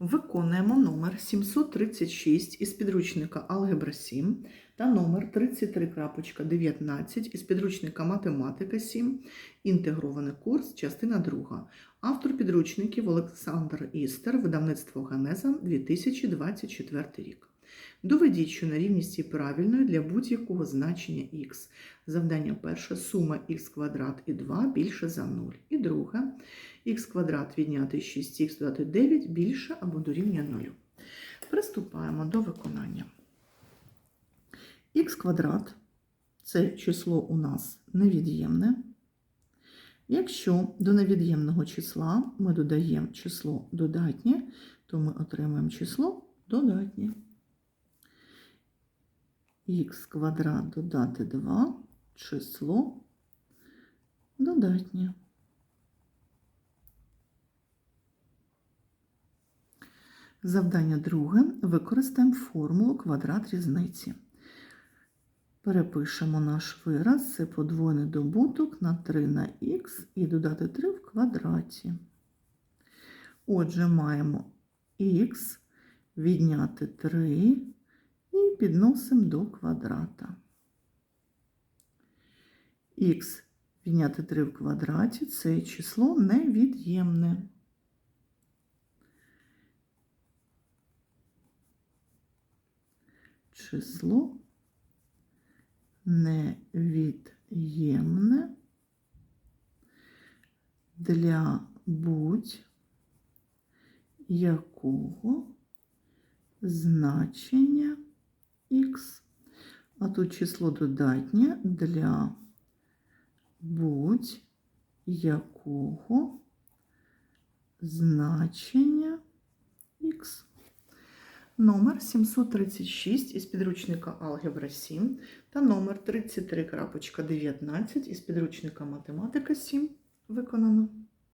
Виконуємо номер 736 із підручника Алгебра 7 та номер 33.19 із підручника Математика 7, інтегрований курс, частина 2. Автор підручників Олександр Істер, видавництво Генеза, 2024 рік. Доведіть, що нерівність є правильною для будь-якого значення х. Завдання перше – сума х квадрат і 2 більше за 0. І друге – х квадрат відняти 6х додати 9 більше або дорівнює 0. Приступаємо до виконання. х квадрат – це число у нас невід'ємне. Якщо до невід'ємного числа ми додаємо число додатнє, то ми отримаємо число додатнє. Х квадрат додати 2 число додатнє. Завдання друге. Використаємо формулу квадрат різниці. Перепишемо наш вираз, це подвоєний добуток на 3 на х і додати 3 в квадраті. Отже, маємо х відняти 3 і підносимо до квадрата. х відняти 3 в квадраті це число невід'ємне. Число невід'ємне для будь-якого значення х. А тут число додатнє для будь-якого значення х. Номер 736 із підручника Алгебра 7 та номер 33.19 із підручника Математика 7 виконано.